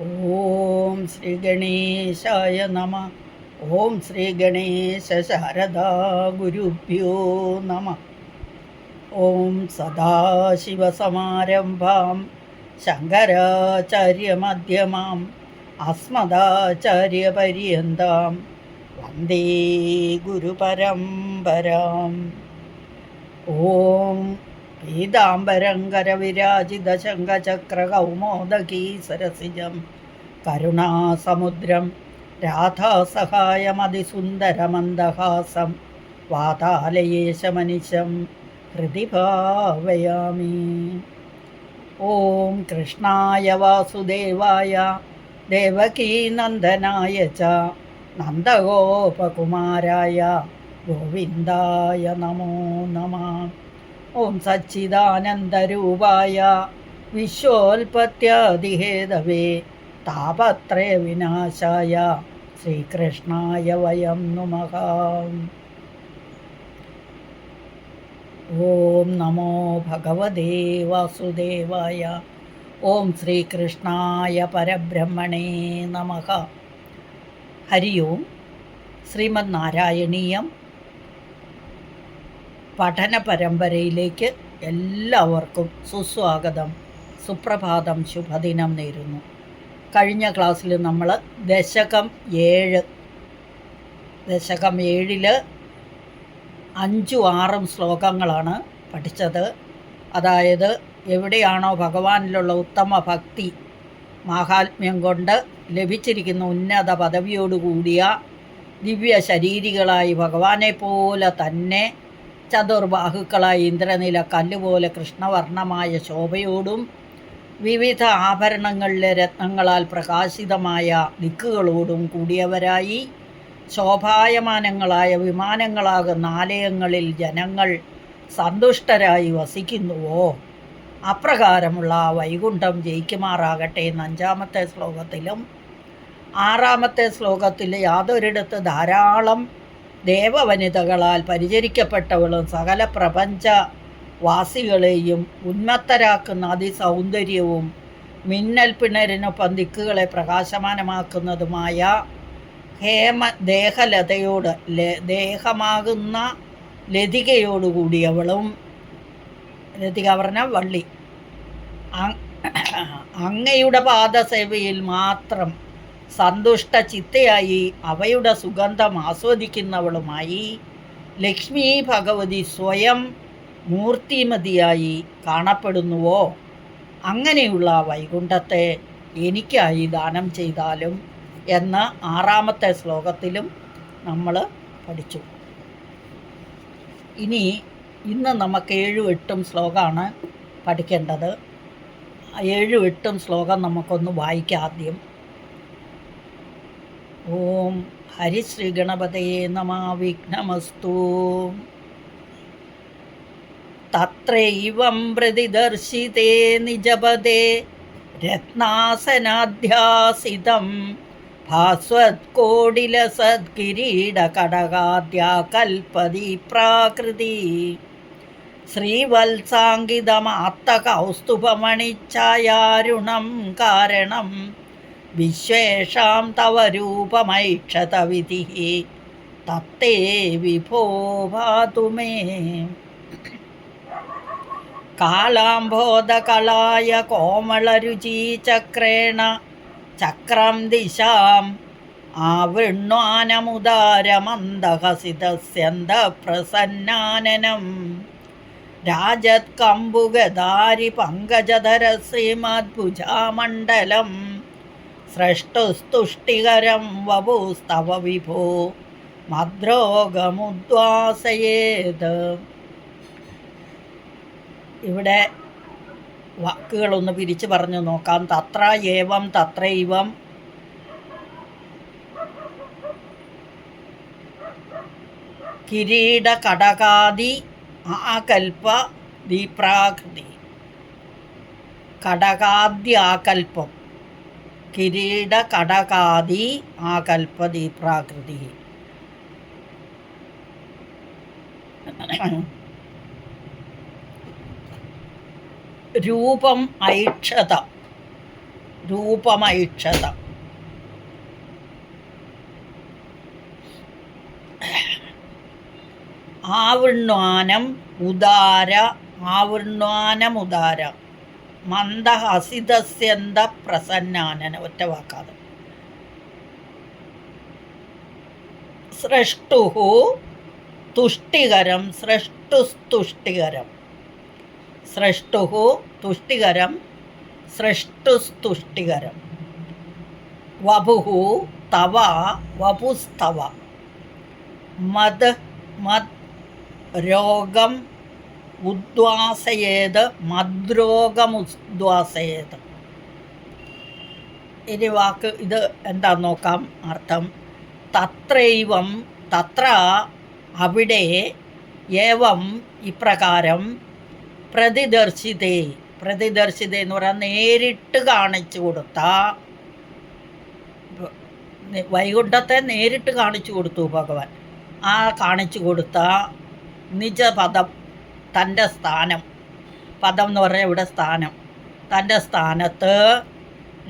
ഓം ശ്രീ ഗണേശായ നമ. ഓം ശ്രീ ഗണേശ ശാരദാ ഗുരുഭ്യോ നമ. ഓം സദാശിവസമാരംഭാം ശങ്കരാചാര്യമധ്യമാം അസ്മദാചാര്യപര്യന്താം. വന്ദേ ഗുരുപരമ്പരാം. ഓം പീതാംബരങ്കരവിരാജിത सरसिजं करुणासमुद्रं രാധാസഹായമതിസുന്ദരമന്ദഹാസം വാതാലയേശമനിശം ഹൃദി ഭാവയാമി ഓം കൃഷ്ണായ വാസുദേവായ ദേവകീനന്ദനായ ച നന്ദഗോപകുമാരായ ഗോവിന്ദായ നമോ നമഃ. ഓം സച്ചിദാനന്ദരൂപായ. വിശ്വോൽപത്യാദിഹേതവേ താപത്രയ വിനാശായ. ശ്രീകൃഷ്ണായ വയം നുമഹ ഓം നമോ ഭഗവതേ വാസുദേവായ. ഓം ശ്രീകൃഷ്ണായ പരബ്രഹ്മണേ നമഃ. ഹരി ഓം ശ്രീമദ് നാരായണീയം പഠന പരമ്പരയിലേക്ക് എല്ലാവർക്കും സുസ്വാഗതം. സുപ്രഭാതം ശുഭദിനം നേരുന്നു. കഴിഞ്ഞ ക്ലാസ്സിൽ നമ്മൾ ദശകം ഏഴ് ദശകം ഏഴിൽ അഞ്ചും ആറും ശ്ലോകങ്ങളാണ് പഠിച്ചത്. അതായത് എവിടെയാണോ ഭഗവാനിലുള്ള ഉത്തമ ഭക്തി മാഹാത്മ്യം കൊണ്ട് ലഭിച്ചിരിക്കുന്ന ഉന്നത പദവിയോടുകൂടിയ ദിവ്യ ശരീരികളായി ഭഗവാനെ പോലെ തന്നെ ചതുർബാഹുക്കളായ ഇന്ദ്രനില കല്ലുപോലെ കൃഷ്ണവർണമായ ശോഭയോടും വിവിധ ആഭരണങ്ങളിലെ രത്നങ്ങളാൽ പ്രകാശിതമായ ദിക്കുകളോടും കൂടിയവരായി ശോഭായമാനങ്ങളായ വിമാനങ്ങളാകുന്ന ആലയങ്ങളിൽ ജനങ്ങൾ സന്തുഷ്ടരായി വസിക്കുന്നുവോ? അപ്രകാരമുള്ള വൈകുണ്ഠം ജയിക്കുമാറാകട്ടെ എന്ന് അഞ്ചാമത്തെ ശ്ലോകത്തിലും ആറാമത്തെ ശ്ലോകത്തിൽ യാതൊരിടത്ത് ധാരാളം ദേവവനിതകളാൽ പരിചരിക്കപ്പെട്ടവളും സകല പ്രപഞ്ച വാസികളെയും ഉന്മത്തരാക്കുന്ന അതിസൗന്ദര്യവും മിന്നൽ പിണരിനൊപ്പം ദിക്കുകളെ പ്രകാശമാനമാക്കുന്നതുമായ ഹേമ ദേഹലതയോട് ദേഹമാകുന്ന ലതികയോടുകൂടിയവളും ലതിക പറഞ്ഞ വള്ളി അങ്ങയുടെ പാദസേവയിൽ മാത്രം സന്തുഷ്ട ചിത്തയായി അവയുടെ സുഗന്ധം ആസ്വദിക്കുന്നവളുമായി ലക്ഷ്മി ഭഗവതി സ്വയം മൂർത്തിമതിയായി കാണപ്പെടുന്നുവോ? അങ്ങനെയുള്ള വൈകുണ്ഠത്തെ എനിക്കായി ദാനം ചെയ്താലും എന്ന ആറാമത്തെ ശ്ലോകത്തിലും നമ്മൾ പഠിച്ചു. ഇനി ഇന്ന് നമുക്ക് ഏഴും എട്ടും ശ്ലോകമാണ് പഠിക്കേണ്ടത്. ഏഴും എട്ടും ശ്ലോകം നമുക്കൊന്ന് വായിക്കാം ആദ്യം. ഓം ഹരിശ്രീ ഗണപതയെ നമാ വിഘ്നമസ്തു. തത്രൈവം പ്രതിദർശിതേ നിജപദേ രത്നാസനാധ്യാസിതം. ഭാസ്വത്കോടിലസത്കിരീടകടകാദ്യാകൽപതി പ്രാകൃതി ശ്രീവത്സാങ്കിതമാത്തകൗസ്തുഭമണിച്ഛായാരുണം കാരണം വിശ്വേഷാം തവ രൂപമൈക്ഷത വിധി തത്തേ വിഭോ ഭാതു മേ. കാലാംബോധകളായ കോമളരുചീചക്രേണ ചക്രം ദിശാം. ആവൃണ്വാനമുദാരമന്ദഹസിതസ്യന്തപ്രസന്നാനനം രാജത് കമ്പുഗധാരി പങ്കജധര ശ്രീമദ്ഭുജാമണ്ഡലം സ്രഷ്ടുസ്തുഷ്ടികരം വപുസ്തവ വിഭോ മദ്രോഗമുദ്വാസയേത്. ഇവിടെ വാക്കുകളൊന്ന് പിരിച്ചു പറഞ്ഞു നോക്കാം. തത്ര ഏവം തത്രൈവം കിരീട കടകാദി ആകൽപ്പ ദീപ്രാകൃതി. കടകാദ്യാകൽപ്പം. കിരീട ആ കൽപ്പതി പ്രാകൃതി. രൂപം ഐക്ഷത. രൂപമൈക്ഷത ആവൃണ്വാനം ഉദാര ആവൃണ്വാനമുദാര മന്ദഹസിതസ്യന്ത പ്രസന്നാനന ഒറ്റ വാക്കാതെ സൃഷ്ടുഹു തുഷ്ടികരം സൃഷ്ടുസ്തുഷ്ടികരം സൃഷ്ടുഹു തുഷ്ടികരം സൃഷ്ടുസ്തുഷ്ടികരം വപുഹു തവ വപുസ്തവ. മത് മത് രോഗം ഉദ്വാസയേത് മദ്രോഗമുദ്വാസയേത്. ഇനി വാക്ക് ഇത് എന്താ നോക്കാം അർത്ഥം. തത്രൈവം തത്ര അവിടെ ഏവം ഇപ്രകാരം പ്രതിദർശിതേ. പ്രതിദർശിതേ എന്ന് പറയാൻ നേരിട്ട് കാണിച്ചു കൊടുത്ത. വൈകുണ്ഠത്തെ നേരിട്ട് കാണിച്ചു കൊടുത്തു ഭഗവാൻ. ആ കാണിച്ചു കൊടുത്ത നിജപദം തന്റെ സ്ഥാനം. പദം എന്ന് പറഞ്ഞാൽ ഇവിടെ സ്ഥാനം. തന്റെ സ്ഥാനത്ത്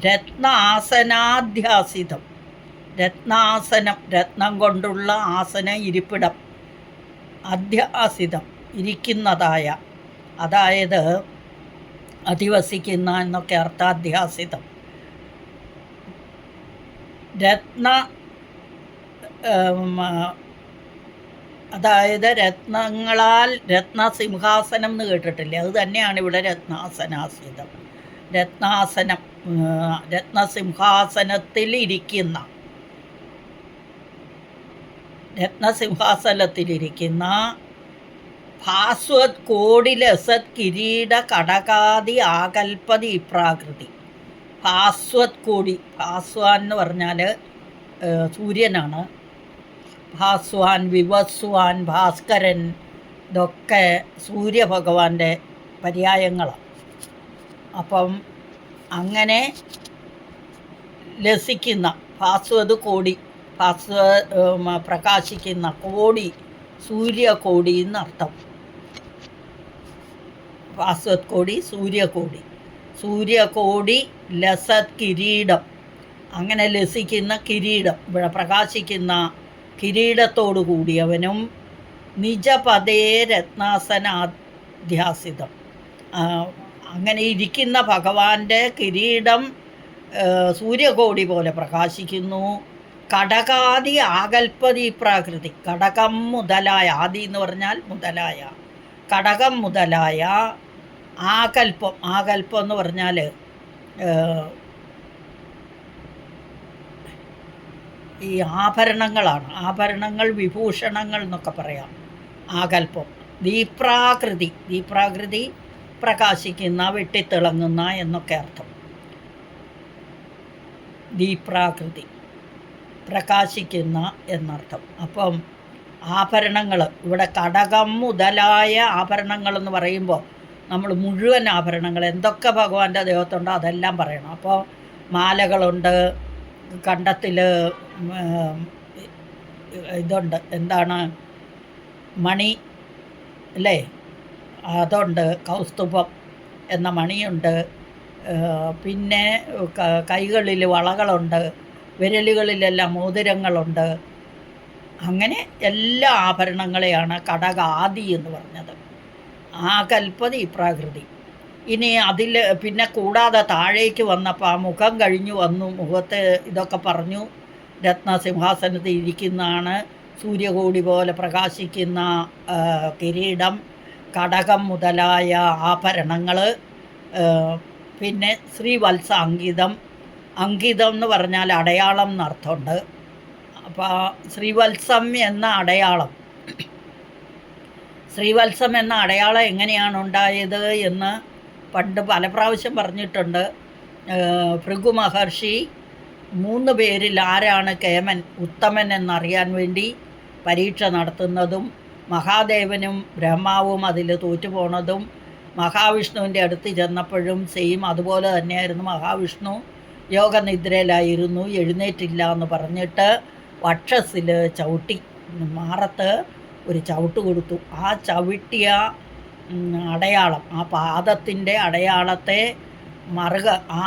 രത്നാസനാധ്യാസിതം. രത്നാസനം രത്നം കൊണ്ടുള്ള ആസന ഇരിപ്പിടം. അധ്യാസിതം ഇരിക്കുന്നതായ അതായത് അധിവസിക്കുന്ന എന്നൊക്കെ അർത്ഥാധ്യാസിതം രത്ന അതായത് രത്നങ്ങളാൽ രത്നസിംഹാസനം എന്ന് കേട്ടിട്ടില്ലേ? അത് തന്നെയാണ് ഇവിടെ രത്നാസനാസിതം രത്നാസനം രത്നസിംഹാസനത്തിൽ ഇരിക്കുന്ന. രത്നസിംഹാസനത്തിലിരിക്കുന്ന ഭാസ്വത് കോടിലസത് കിരീട കടകാതി ആകൽപതി പ്രാകൃതി ഭാസ്വത് കോടി ഭാസ്വാൻ എന്ന് പറഞ്ഞാൽ സൂര്യനാണ്. ഭാസ്വാൻ വിവസ്വാൻ ഭാസ്കരൻ ഇതൊക്കെ സൂര്യഭഗവാന്റെ പര്യായങ്ങളാണ്. അപ്പം അങ്ങനെ ലസിക്കുന്ന ഭാസ്വത് കോടി ഭാസ്വ പ്രകാശിക്കുന്ന കോടി സൂര്യകോടി എന്നർത്ഥം. ഭാസ്വത് കോടി സൂര്യകോടി സൂര്യകോടി ലസത് കിരീടം. അങ്ങനെ ലസിക്കുന്ന കിരീടം ഇവിടെ പ്രകാശിക്കുന്ന കിരീടത്തോടു നിജപദേ രത്നാസനാധ്യാസിതം. അങ്ങനെ ഇരിക്കുന്ന ഭഗവാന്റെ കിരീടം സൂര്യകോടി പോലെ പ്രകാശിക്കുന്നു. കടകാദി ആകൽപ്പതി പ്രാകൃതി കടകം മുതലായ ആദി എന്ന് പറഞ്ഞാൽ മുതലായ കടകം മുതലായ ആകൽപ്പം ആകൽപ്പം എന്ന് പറഞ്ഞാൽ ഈ ആഭരണങ്ങളാണ്. ആഭരണങ്ങൾ വിഭൂഷണങ്ങൾ എന്നൊക്കെ പറയാം. ആകൽപ്പം ദീപ്രാകൃതി. ദീപ്രാകൃതി പ്രകാശിക്കുന്ന വെട്ടിത്തിളങ്ങുന്ന എന്നൊക്കെ അർത്ഥം. ദീപ്രാകൃതി. പ്രകാശിക്കുന്ന എന്നർത്ഥം. അപ്പം ആഭരണങ്ങൾ ഇവിടെ കടകം മുതലായ ആഭരണങ്ങൾ എന്ന് പറയുമ്പോൾ നമ്മൾ മുഴുവൻ ആഭരണങ്ങൾ എന്തൊക്കെ ഭഗവാന്റെ ദൈവത്തുണ്ടോ അതെല്ലാം പറയണം. അപ്പോൾ മാലകളുണ്ട് കണ്ടത്തിൽ ഇതുണ്ട്. എന്താണ്? മണി അല്ലേ? അതുണ്ട്. കൗസ്തുഭം എന്ന മണിയുണ്ട്. പിന്നെ കൈകളിൽ വളകളുണ്ട്. വിരലുകളിലെല്ലാം മോതിരങ്ങളുണ്ട്. അങ്ങനെ എല്ലാ ആഭരണങ്ങളെയാണ് കടകാദി എന്ന് പറഞ്ഞത്. ആ കൽപ്പതി പ്രാകൃതി. ഇനി അതിൽ പിന്നെ കൂടാതെ താഴേക്ക് വന്നപ്പോൾ ആ മുഖം കഴിഞ്ഞു വന്നു. മുഖത്ത് ഇതൊക്കെ പറഞ്ഞു. രത്നസിംഹാസനത്തിൽ ഇരിക്കുന്നതാണ്. സൂര്യകോടി പോലെ പ്രകാശിക്കുന്ന കിരീടം കടകം മുതലായ ആഭരണങ്ങൾ പിന്നെ ശ്രീവത്സ അങ്കിതം. അങ്കിതം എന്ന് പറഞ്ഞാൽ അടയാളം എന്നർത്ഥമുണ്ട് അപ്പോൾ ശ്രീവത്സം എന്ന അടയാളം ശ്രീവത്സം എന്ന അടയാളം എങ്ങനെയാണ് ഉണ്ടായത് എന്ന് പണ്ട് പല പ്രാവശ്യം പറഞ്ഞിട്ടുണ്ട്. ഭൃഗു മഹർഷി മൂന്ന് പേരിൽ ആരാണ് കേമൻ ഉത്തമൻ എന്നറിയാൻ വേണ്ടി പരീക്ഷ നടത്തുന്നതും മഹാദേവനും ബ്രഹ്മാവും അതിൽ തോറ്റുപോണതും മഹാവിഷ്ണുവിന്റെ അടുത്ത് ചെന്നപ്പോഴും സെയിം അതുപോലെ തന്നെയായിരുന്നു. മഹാവിഷ്ണു യോഗനിദ്രയിലായിരുന്നു എഴുന്നേറ്റില്ല എന്ന് പറഞ്ഞിട്ട് വക്ഷസിൽ ചവിട്ടി മാറത്ത് ഒരു ചവിട്ട് കൊടുത്തു. ആ ചവിട്ടിയ അടയാളം. ആ പാദത്തിന്റെ അടയാളത്തെ മറുക ആ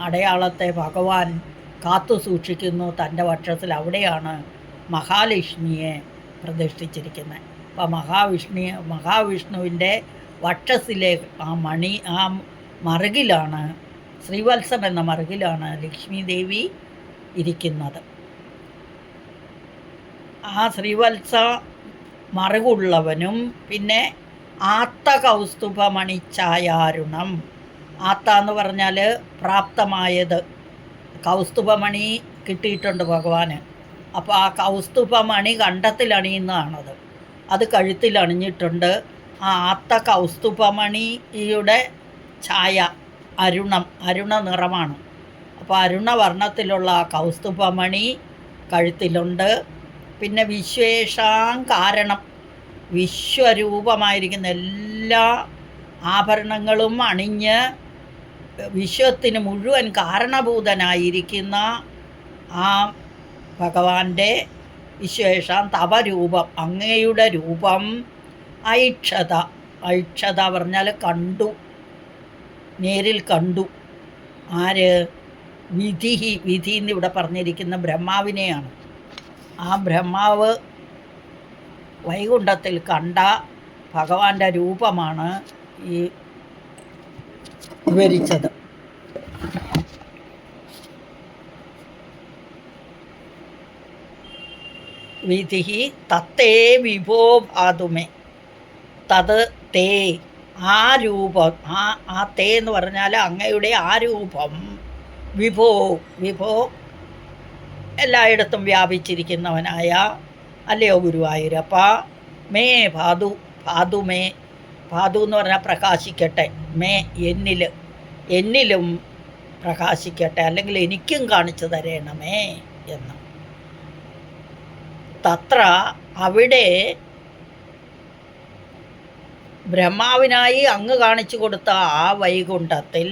അടയാളത്തെ ഭഗവാൻ കാത്തു സൂക്ഷിക്കുന്നു. തന്റെ വക്ഷത്തിൽ അവിടെയാണ് മഹാലക്ഷ്മിയെ പ്രതിഷ്ഠിച്ചിരിക്കുന്നത്. അപ്പോൾ മഹാവിഷ്ണു മഹാവിഷ്ണുവിന്റെ വക്ഷസിലെ ആ മണി ആ മറുകിലാണ് ശ്രീവത്സം എന്ന മറുകിലാണ് ലക്ഷ്മി ദേവി ഇരിക്കുന്നത്. ആ ശ്രീവത്സ മറുകുള്ളവനും പിന്നെ ആത്ത കൗസ്തുഭമണിച്ചായാരുണം ആത്ത എന്ന് പറഞ്ഞാൽ പ്രാപ്തമായത്. കൗസ്തുഭമണി കിട്ടിയിട്ടുണ്ട് ഭഗവാന്. അപ്പോൾ ആ കൗസ്തുഭമണി കണ്ടത്തിലണിയുന്നതാണത്. അത് കഴുത്തിൽ അണിഞ്ഞിട്ടുണ്ട് ആ ആത്ത കൗസ്തുഭമണിയുടെ ഛായ അരുണം അരുണ നിറമാണ്. അപ്പോൾ അരുണവർണത്തിലുള്ള ആ കൗസ്തുഭമണി കഴുത്തിലുണ്ട്. പിന്നെ വിശേഷാം കാരണം. വിശ്വരൂപമായിരിക്കുന്ന എല്ലാ ആഭരണങ്ങളും അണിഞ്ഞ് വിശ്വത്തിന് മുഴുവൻ കാരണഭൂതനായിരിക്കുന്ന ആ ഭഗവാന്റെ വിശ്വേഷാം തവരൂപം അങ്ങയുടെ രൂപം ഐക്ഷത. ഐക്ഷത പറഞ്ഞാൽ കണ്ടു നേരിൽ കണ്ടു. ആര്? വിധി വിധി എന്നിവിടെ പറഞ്ഞിരിക്കുന്ന ബ്രഹ്മാവിനെയാണ്. ആ ബ്രഹ്മാവ് വൈകുണ്ഠത്തിൽ കണ്ട ഭഗവാന്റെ രൂപമാണ് ഈ വിവരിച്ചത്. വിധി തത്തേ വിഭോ ആതുമേ. തത് തേ. ആ രൂപം ആ ആ തേ എന്ന് പറഞ്ഞാൽ അങ്ങയുടെ ആ രൂപം വിഭോ വിഭോ എല്ലായിടത്തും വ്യാപിച്ചിരിക്കുന്നവനായ അല്ലയോ ഗുരുവായൂരപ്പ മേ ഭാതു ഭാതു മേ ഭാതു എന്ന് പറഞ്ഞാൽ പ്രകാശിക്കട്ടെ. മേ എന്നിൽ എന്നിലും പ്രകാശിക്കട്ടെ. അല്ലെങ്കിൽ എനിക്കും കാണിച്ചു തരണമേ എന്ന്. തത്ര അവിടെ ബ്രഹ്മാവിനായി അങ്ങ് കാണിച്ചു കൊടുത്ത ആ വൈകുണ്ഠത്തിൽ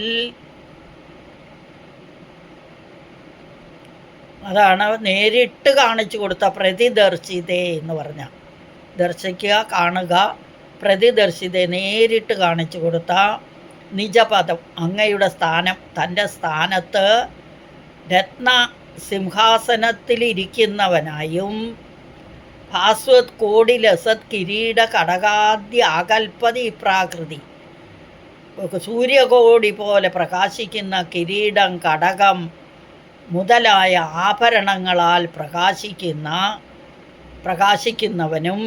അതാണ് നേരിട്ട് കാണിച്ചു കൊടുത്ത പ്രതിദർശിതേ എന്ന് പറഞ്ഞ. ദർശിക്കുക കാണുക പ്രതിദർശിതേ നേരിട്ട് കാണിച്ചു കൊടുത്ത നിജപദം അങ്ങയുടെ സ്ഥാനം തന്റെ സ്ഥാനത്ത് രത്ന സിംഹാസനത്തിലിരിക്കുന്നവനായും ഭാസ്വത് കോടി ലസത് കിരീട കടകാദ്യ അകൽപതി പ്രാകൃതി സൂര്യകോടി പോലെ പ്രകാശിക്കുന്ന കിരീടം കടകം മുതലായ ആഭരണങ്ങളാൽ പ്രകാശിക്കുന്ന പ്രകാശിക്കുന്നവനും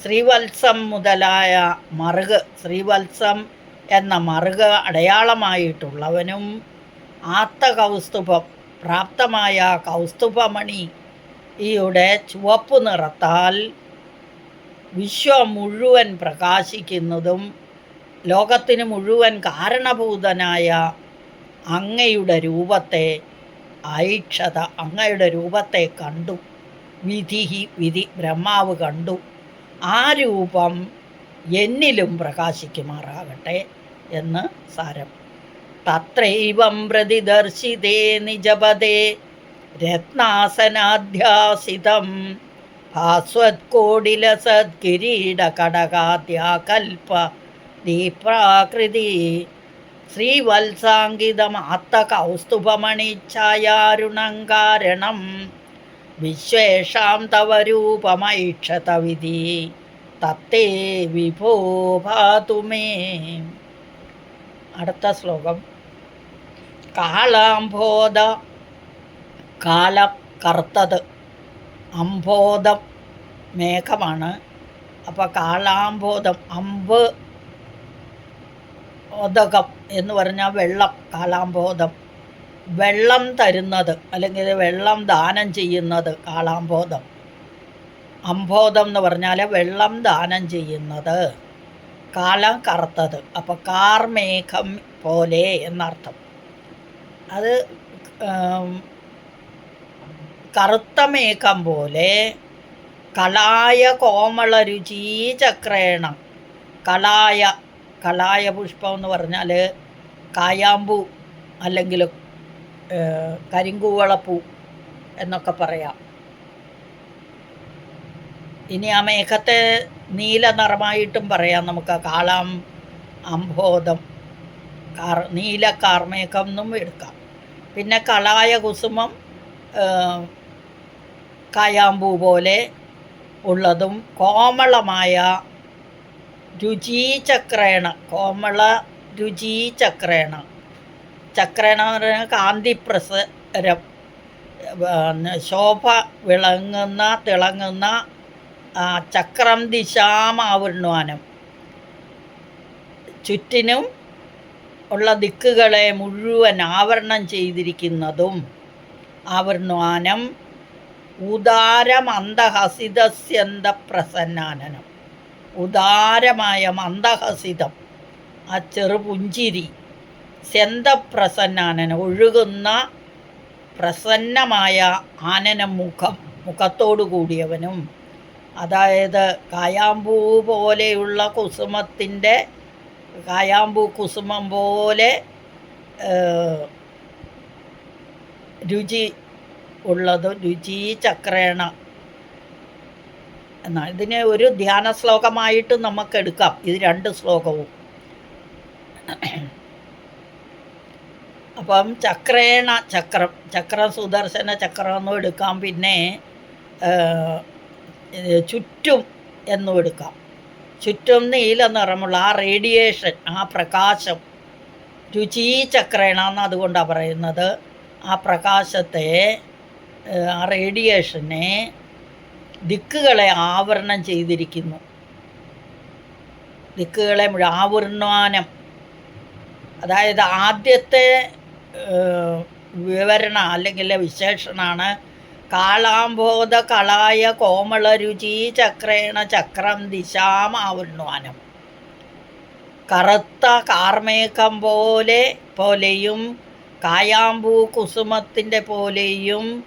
ശ്രീവത്സം മുതലായ മറുക് ശ്രീവത്സം എന്ന മറുക് അടയാളമായിട്ടുള്ളവനും ആത്ത കൗസ്തുഭം പ്രാപ്തമായ കൗസ്തുഭമണി ഈയുടെ ചുവപ്പ് നിറത്താൽ വിശ്വം മുഴുവൻ പ്രകാശിക്കുന്നതും ലോകത്തിന് മുഴുവൻ കാരണഭൂതനായ അങ്ങയുടെ രൂപത്തെ ഐക്ഷത അങ്ങയുടെ രൂപത്തെ കണ്ടു. വിധിഹി വിധി ബ്രഹ്മാവ് കണ്ടു. ആ രൂപം എന്നിലും പ്രകാശിക്കുമാറാകട്ടെ എന്ന് സാരം. തത്രൈവം പ്രതിദർശിതേ നിജപദേ രത്നാസനാധ്യാസിതം. ഭാസ്വത്കോടിലസത്കിരീടകടകാദ്യാകൽപ ദീപ്രാകൃതി ശ്രീവത്സാങ്കിതമാത്തകൗസ്തുഭമണിച്ഛായാരുണങ്കാരണം വിശ്വേഷാം തവ രൂപമൈക്ഷതവിധി തത്തേ വിഭോ ഭാതുമേ അടുത്ത ശ്ലോകം. കാളാംബോധ. കാല കറുത്തത് അംബോധം മേഘമാണ്. അപ്പോൾ കാളാംബോധം അമ്പ് ഓദകം എന്ന് പറഞ്ഞാൽ വെള്ളം കാളാംബോധം വെള്ളം തരുന്നത് അല്ലെങ്കിൽ വെള്ളം ദാനം ചെയ്യുന്നത് കാളാംബോധം അംബോധം എന്ന് പറഞ്ഞാൽ വെള്ളം ദാനം ചെയ്യുന്നത്. കാലം കറുത്തത്. അപ്പോൾ കാർമേഘം പോലെ എന്നർത്ഥം. അത് കറുത്ത മേഘം പോലെ കലായ കോമള രുചി ചക്രേണം കളായ കളായ പുഷ്പം എന്ന് പറഞ്ഞാൽ കായാമ്പൂ അല്ലെങ്കിൽ കരിങ്കൂവളപ്പൂ എന്നൊക്കെ പറയാം. ഇനി ആ മേഘത്തെ നീല നിറമായിട്ടും പറയാം നമുക്ക്. കാളാം അംബോധം കാർ നീല കാർമേഘം എന്നും എടുക്കാം. പിന്നെ കളായ കുസുമം കായാമ്പൂ പോലെ ഉള്ളതും കോമളമായ രുചീചക്രേണ കോമള രുചീചക്രേണ. ചക്രേണ എന്ന് പറഞ്ഞാൽ കാന്തിപ്രസരം. ശോഭ വിളങ്ങുന്ന തിളങ്ങുന്ന ചക്രം ദിശാമാവൃണ്വാനം ചുറ്റിനും ഉള്ള ദിക്കുകളെ മുഴുവൻ ആവരണം ചെയ്തിരിക്കുന്നതും ആവൃണ്വാനം ഉദാരമന്ദഹസിതസ്യന്ത പ്രസന്നാനനം ഉദാരമായ മന്ദഹസിതം. ആ ചെറുപുഞ്ചിരി സെന്തപ്രസന്നാനന ഒഴുകുന്ന പ്രസന്നമായ ആനന മുഖം മുഖത്തോടു കൂടിയവനും അതായത് കായാമ്പൂ പോലെയുള്ള കുസുമത്തിന്റെ കായാമ്പൂ കുസുമം പോലെ രുചി ഉള്ളതും രുചി ചക്രേണ എന്നാൽ ഇതിനെ ഒരു ധ്യാന ശ്ലോകമായിട്ട് നമുക്ക് എടുക്കാം ഇത് രണ്ട് ശ്ലോകവും. അപ്പം ചക്രേണ ചക്രം ചക്രം സുദർശന ചക്രം എന്നും എടുക്കാം. പിന്നെ ചുറ്റും എന്നും എടുക്കാം. ചുറ്റും നീല നിറമുള്ള ആ റേഡിയേഷൻ ആ പ്രകാശം രുചി ചക്രേണ എന്ന് അതുകൊണ്ടാണ് പറയുന്നത്. ആ പ്രകാശത്തെ ആ റേഡിയേഷനെ ദിക്കുകളെ ആവരണം ചെയ്തിരിക്കുന്നു. ദിക്കുകളെ മുഴുവൻ അതായത് ആദ്യത്തെ വിവരണം അല്ലെങ്കിൽ വിശേഷണമാണ് കാളാംബോധ കളായ കോമള രുചി ചക്രേണ ചക്രം ദിശാം ആവൃണ്വാനം കറുത്ത കാർമേഘം പോലെ പോലെയും കായാമ്പൂ കുസുമത്തിന്റെ പോലെയും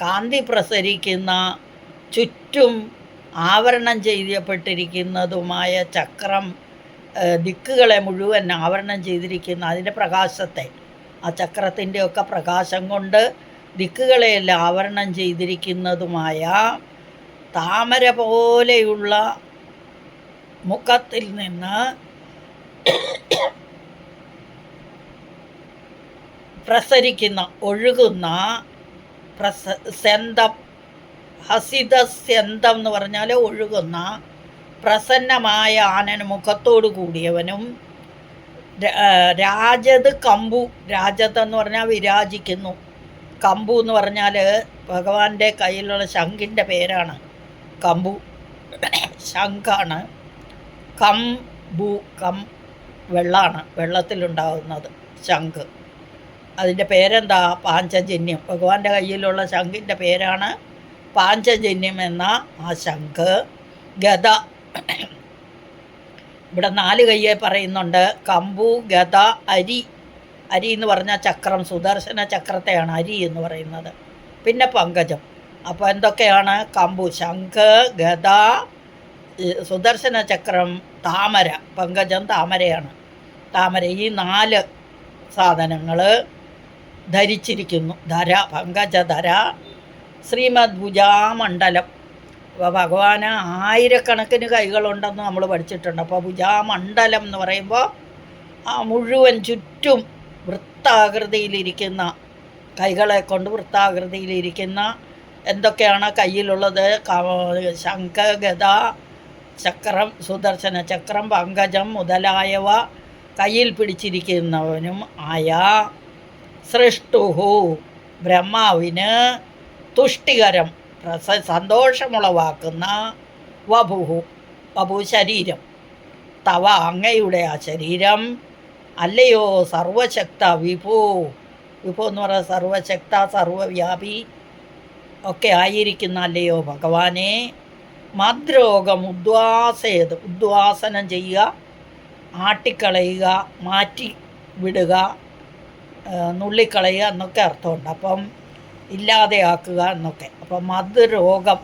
കാന്തി പ്രസരിക്കുന്ന ചുറ്റും ആവരണം ചെയ്യപ്പെട്ടിരിക്കുന്നതുമായ ചക്രം ദിക്കുകളെ മുഴുവൻ ആവരണം ചെയ്തിരിക്കുന്ന അതിന്റെ പ്രകാശത്തെ ആ ചക്രത്തിന്റെ ഒക്കെ പ്രകാശം കൊണ്ട് ദിക്കുകളെയെല്ലാം ആവരണം ചെയ്തിരിക്കുന്നതുമായ താമര പോലെയുള്ള മുഖത്തിൽ നിന്ന് പ്രസരിക്കുന്ന ഒഴുകുന്ന പ്രസ സെന്തം ഹസിതസ്യന്തം എന്ന് പറഞ്ഞാൽ ഒഴുകുന്ന പ്രസന്നമായ ആനൻ മുഖത്തോടു കൂടിയവനും രാജത് കമ്പു രാജത് എന്ന് പറഞ്ഞാൽ വിരാജിക്കുന്നു. കമ്പു എന്ന് പറഞ്ഞാൽ ഭഗവാന്റെ കയ്യിലുള്ള ശംഖിന്റെ പേരാണ്. കമ്പു ശംഖാണ്. കംബു കം വെള്ളാണ് വെള്ളത്തിലുണ്ടാകുന്നത് ശംഖ്. അതിന്റെ പേരെന്താ? പാഞ്ചജന്യം ഭഗവാന്റെ കയ്യിലുള്ള ശംഖിന്റെ പേരാണ് പാഞ്ചജന്യം എന്ന ആ ശംഖ് ഗത ഇവിടെ നാല് കയ്യെ പറയുന്നുണ്ട്. കമ്പു ഗത അരി. അരി എന്ന് പറഞ്ഞാൽ ചക്രം സുദർശന ചക്രത്തെയാണ് അരി എന്ന് പറയുന്നത്. പിന്നെ പങ്കജം. അപ്പോൾ എന്തൊക്കെയാണ്? കമ്പു ശംഖ് ഗത സുദർശന ചക്രം താമര. പങ്കജം താമരയാണ്. താമര ഈ നാല് സാധനങ്ങൾ ധരിച്ചിരിക്കുന്നു. ധര പങ്കജധര ശ്രീമദ് ഭുജാമണ്ഡലം അപ്പോൾ ഭഗവാന് ആയിരക്കണക്കിന് കൈകളുണ്ടെന്ന് നമ്മൾ പഠിച്ചിട്ടുണ്ട്. അപ്പോൾ ഭുജാമണ്ഡലം എന്ന് പറയുമ്പോൾ ആ മുഴുവൻ ചുറ്റും വൃത്താകൃതിയിലിരിക്കുന്ന കൈകളെ കൊണ്ട് വൃത്താകൃതിയിലിരിക്കുന്ന എന്തൊക്കെയാണ് കയ്യിലുള്ളത്? ശംഖഗത ചക്രം സുദർശന ചക്രം പങ്കജം മുതലായവ കയ്യിൽ പിടിച്ചിരിക്കുന്നവനും ആയ സൃഷ്ടുഹു ബ്രഹ്മാവിന് തുഷ്ടികരം പ്രസ സന്തോഷമുളവാക്കുന്ന വപുഹു വപു ശരീരം. തവ അങ്ങയുടെ ആ ശരീരം. അല്ലയോ സർവശക്ത വിഭു? വിഭു എന്ന് പറയുന്നത് സർവശക്ത സർവവ്യാപി ഒക്കെ ആയിരിക്കുന്ന അല്ലയോ ഭഗവാനെ. മദ്രോഗം ഉദ്വാസേത് ഉദ്വാസനം ചെയ്യുക ആട്ടിക്കളയുക മാറ്റി വിടുക നുള്ളിക്കളയുക എന്നൊക്കെ അർത്ഥമുണ്ട്. അപ്പം ഇല്ലാതെയാക്കുക എന്നൊക്കെ. അപ്പോൾ മത് രോഗം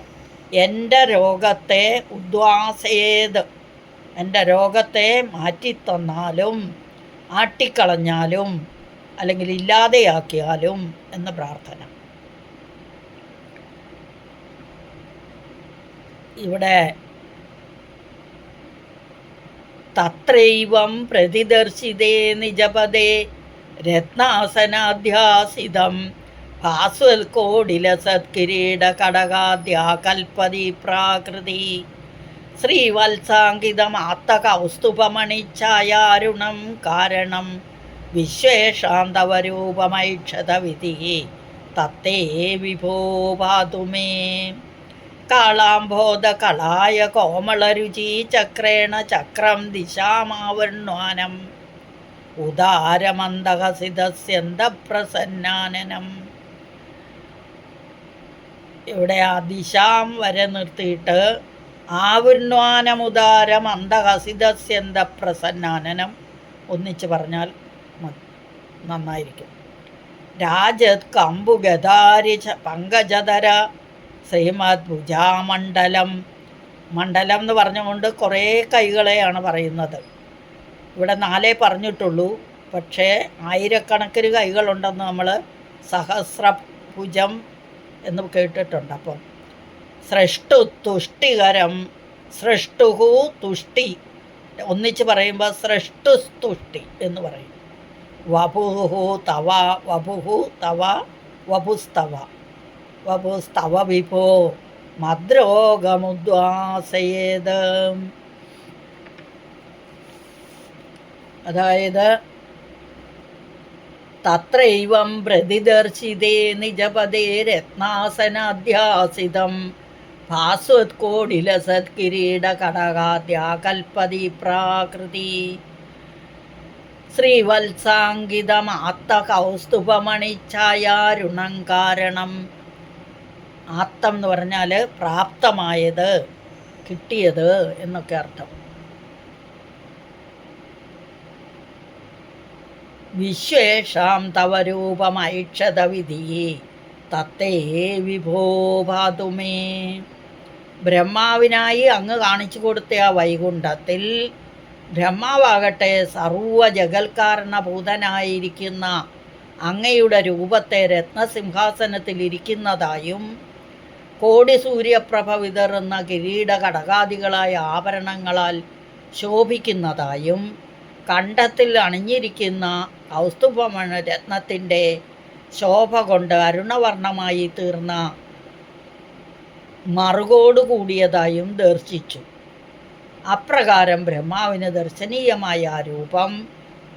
എന്റെ രോഗത്തെ ഉദ്വാസേത് എന്റെ രോഗത്തെ മാറ്റിത്തന്നാലും ആട്ടിക്കളഞ്ഞാലും അല്ലെങ്കിൽ ഇല്ലാതെയാക്കിയാലും എന്ന് പ്രാർത്ഥന. ഇവിടെ തത്രൈവം പ്രതിദർശിതേ നിജപദേ രത്നാസനാധ്യാസിതം. ഭാസ്വൽക്കോടിലസത്കിരീട കടകാദ്യാകൽപതി പ്രാകൃതി. ശ്രീവത്സാങ്കിതമാത്തകൗസ്തുഭമണിച്ഛായാരുണം കാരണം വിശ്വേഷാന്തവരൂപമൈക്ഷതവിധി തത്തേ വിഭോ പാതുമേ കാളാംബോധകളായ കോമളരുചി ചക്രേണ ചക്രം ദിശാമാവർണ്വാനം ഉദാരമന്ദഹസിതസ്യന്തപ്രസന്നാനനം. ഇവിടെ ദിശാം വരെ നിർത്തിയിട്ട് ആവിർണ്വാനമുദാരം അന്തഹസിതസ്യന്ത പ്രസന്നാനനം ഒന്നിച്ച് പറഞ്ഞാൽ നന്നായിരിക്കും. രാജത് കമ്പുഗതാരി പങ്കജധര ശ്രീമദ് ഭുജാമണ്ഡലം. മണ്ഡലം എന്ന് പറഞ്ഞുകൊണ്ട് കുറേ കൈകളെയാണ് പറയുന്നത്. ഇവിടെ നാലേ പറഞ്ഞിട്ടുള്ളൂ. പക്ഷേ ആയിരക്കണക്കിന് കൈകളുണ്ടെന്ന് നമ്മൾ സഹസ്രഭുജം എന്ന് കേട്ടിട്ടുണ്ട് അപ്പോൾ. സൃഷ്ടു തുഷ്ടികരം സൃഷ്ടുഹു തുഷ്ടി. ഒന്നിച്ച് പറയുമ്പോൾ സൃഷ്ടു തുഷ്ടി എന്ന് പറയും. വപുഹു തവ വപുഹു തവ വപുസ്തവ. വപുസ്തവ വിഭോ മദ്രോഗമുദ്വാസയേത്. അതായത് തത്രൈവം പ്രതിദർശിതേ നിജപദേ രത്നാസനാധ്യാസിതം. ഭാസ്വത്കോടിലസത്കിരീട കടകാദ്യാകൽപതി പ്രാകൃതി ശ്രീവത്സാങ്കിതമാത്തകൗസ്തുഭമണിച്ഛായാരുണം കാരണം ആത്തം എന്ന് പറഞ്ഞാൽ പ്രാപ്തമായത് കിട്ടിയത് എന്നൊക്കെ അർത്ഥം. വിശ്വേഷാം തവ രൂപമൈക്ഷതവിധി. തത്തേ വിഭോ ഭാതുമേ. ബ്രഹ്മാവിനായി അങ്ങ് കാണിച്ചു കൊടുത്ത ആ വൈകുണ്ഠത്തിൽ ബ്രഹ്മാവാകട്ടെ സർവ ജഗൽക്കാരണഭൂതനായിരിക്കുന്ന അങ്ങയുടെ രൂപത്തെ രത്നസിംഹാസനത്തിൽ ഇരിക്കുന്നതായും കോടി സൂര്യപ്രഭ വിതറുന്ന കിരീട ഘടകാദികളായ ആഭരണങ്ങളാൽ ശോഭിക്കുന്നതായും കണ്ഠത്തിൽ അണിഞ്ഞിരിക്കുന്ന കൗസ്തുഭമണ രത്നത്തിന്റെ ശോഭ കൊണ്ട് അരുണവർണമായി തീർന്ന മറുകോട് കൂടിയതായും ദർശിച്ചു. അപ്രകാരം ബ്രഹ്മാവിന് ദർശനീയമായ ആ രൂപം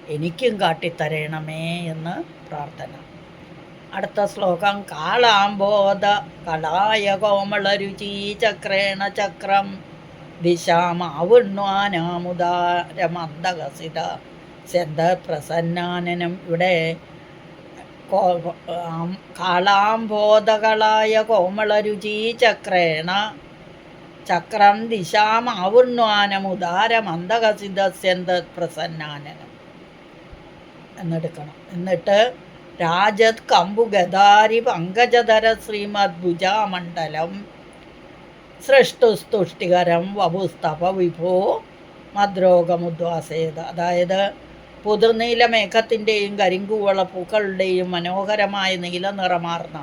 എനിക്കും കാട്ടിത്തരണമേ എന്ന് പ്രാർത്ഥന. അടുത്ത ശ്ലോകം കാളാംബോധ കളായ കോമളരുചി ചക്രേണ ചക്രം ദിശാമാവുണ്വാനാമുദാരമന്ദകസിത ശ്രദ്ധ പ്രസന്നാനനം ഇവിടെ കാളാംബോധകളായ കോമളരുചി ചക്രേണ ചക്രം ദിശാമാവുണ്വാനമുദാരമന്ദകസിതസ്യന്ത പ്രസന്നാനനം എന്നെടുക്കണം. എന്നിട്ട് രാജത് കമ്പുഗദാരി പങ്കജധര ശ്രീമദ് ഭുജാമണ്ഡലം സൃഷ്ടുസ്തുഷ്ടികരം വപുസ്തപ വിഭോ മദ്രോഗമുദ്വാസേത. അതായത് പുതുനീല മേഘത്തിന്റെയും കരിങ്കൂവള പൂക്കളുടെയും മനോഹരമായ നീല നിറമാർന്ന.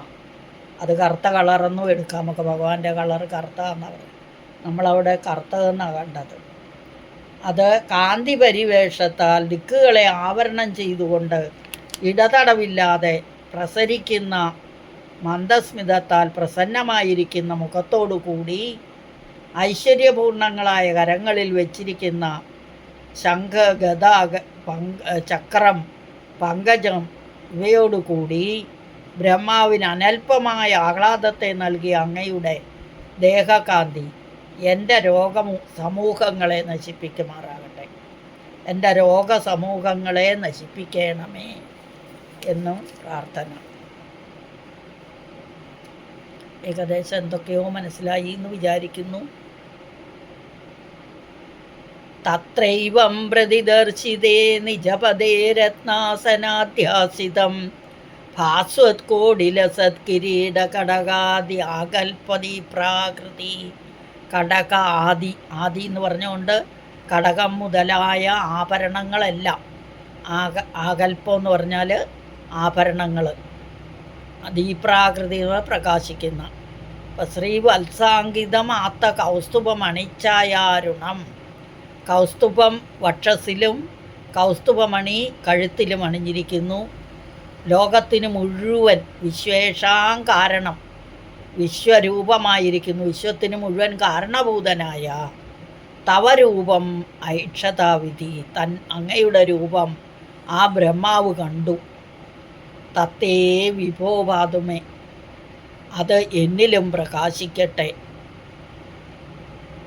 അത് കറുത്ത കളറൊന്നും എടുക്കാം. നമുക്ക് ഭഗവാന്റെ കളർ കറുത്ത എന്നാണ് പറയുന്നത് നമ്മളവിടെ കറുത്തതെന്നാണ് കണ്ടത്. അത് കാന്തി പരിവേഷത്താൽ ദിക്കുകളെ ആവരണം ചെയ്തുകൊണ്ട് ഇടതടവില്ലാതെ പ്രസരിക്കുന്ന മന്ദസ്മിതത്താൽ പ്രസന്നമായിരിക്കുന്ന മുഖത്തോടു കൂടി ഐശ്വര്യപൂർണങ്ങളായ കരങ്ങളിൽ വച്ചിരിക്കുന്ന ശംഖ ഗതാഗ ചക്രം പങ്കജം ഇവയോടുകൂടി ബ്രഹ്മാവിന് അനൽപമായ ആഹ്ലാദത്തെ നൽകിയ അങ്ങയുടെ ദേഹകാന്തി എന്റെ രോഗ സമൂഹങ്ങളെ നശിപ്പിക്കുമാറാകട്ടെ. എന്റെ രോഗസമൂഹങ്ങളെ നശിപ്പിക്കണമേ എന്നും പ്രാർത്ഥന. ഏകദേശം എന്തൊക്കെയോ മനസ്സിലായി എന്ന് വിചാരിക്കുന്നു. തത്രൈവം പ്രതിദർശിതേ നിജപദേ രത്നാസനാധ്യാസിതം ഭാസ്വത്കോടിലസത്കിരീട കടകാദി ആകൽപതി പ്രാകൃതി. കടക ആദി ആദി എന്ന് പറഞ്ഞുകൊണ്ട് കടകം മുതലായ ആഭരണങ്ങളെല്ലാം. ആക ആകൽപ്പം എന്ന് പറഞ്ഞാൽ ആഭരണങ്ങൾ ദീപ്രാകൃതി പ്രകാശിക്കുന്ന. ശ്രീ വത്സാങ്കിതമാത്ത കൗസ്തുഭമണിച്ചായാരുണം കൗസ്തുഭം വക്ഷസിലും കൗസ്തുഭമണി കഴുത്തിലും അണിഞ്ഞിരിക്കുന്നു. ലോകത്തിന് മുഴുവൻ വിശ്വേഷാം കാരണം വിശ്വരൂപമായിരിക്കുന്നു. വിശ്വത്തിന് മുഴുവൻ കാരണഭൂതനായ തവരൂപം ഐക്ഷതാവിധി തൻ അങ്ങയുടെ രൂപം ആ ബ്രഹ്മാവ് കണ്ടു. തത്തേ വിഭോപാതുമേ അത് എന്നിലും പ്രകാശിക്കട്ടെ.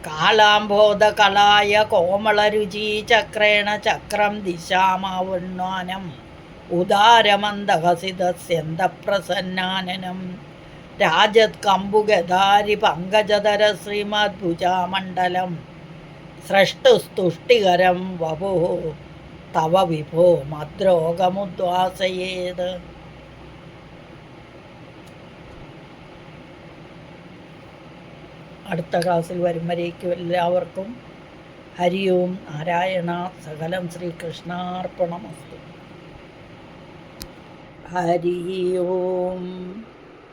കാളാംബോധകളായ കോമളരുചി ചക്രേണ ചക്രം ദിശാമാവണ്ണാനം. ഉദാരമന്ദഹസിതസ്യന്തപ്രസന്നാനനം രാജത് കമ്പുഗധാരി പങ്കജധര ശ്രീമദ്ഭുജാമണ്ഡലം സ്രഷ്ടുസ്തുഷ്ടികരം വപു. തവ വിഭോ മദ്രോഗമുദ്വാസയേത്. അടുത്ത ക്ലാസ്സിൽ വരും വരേക്കും എല്ലാവർക്കും ഹരി ഓം നാരായണ സകലം ശ്രീകൃഷ്ണാർപ്പണമസ്തു. ഹരി ഓം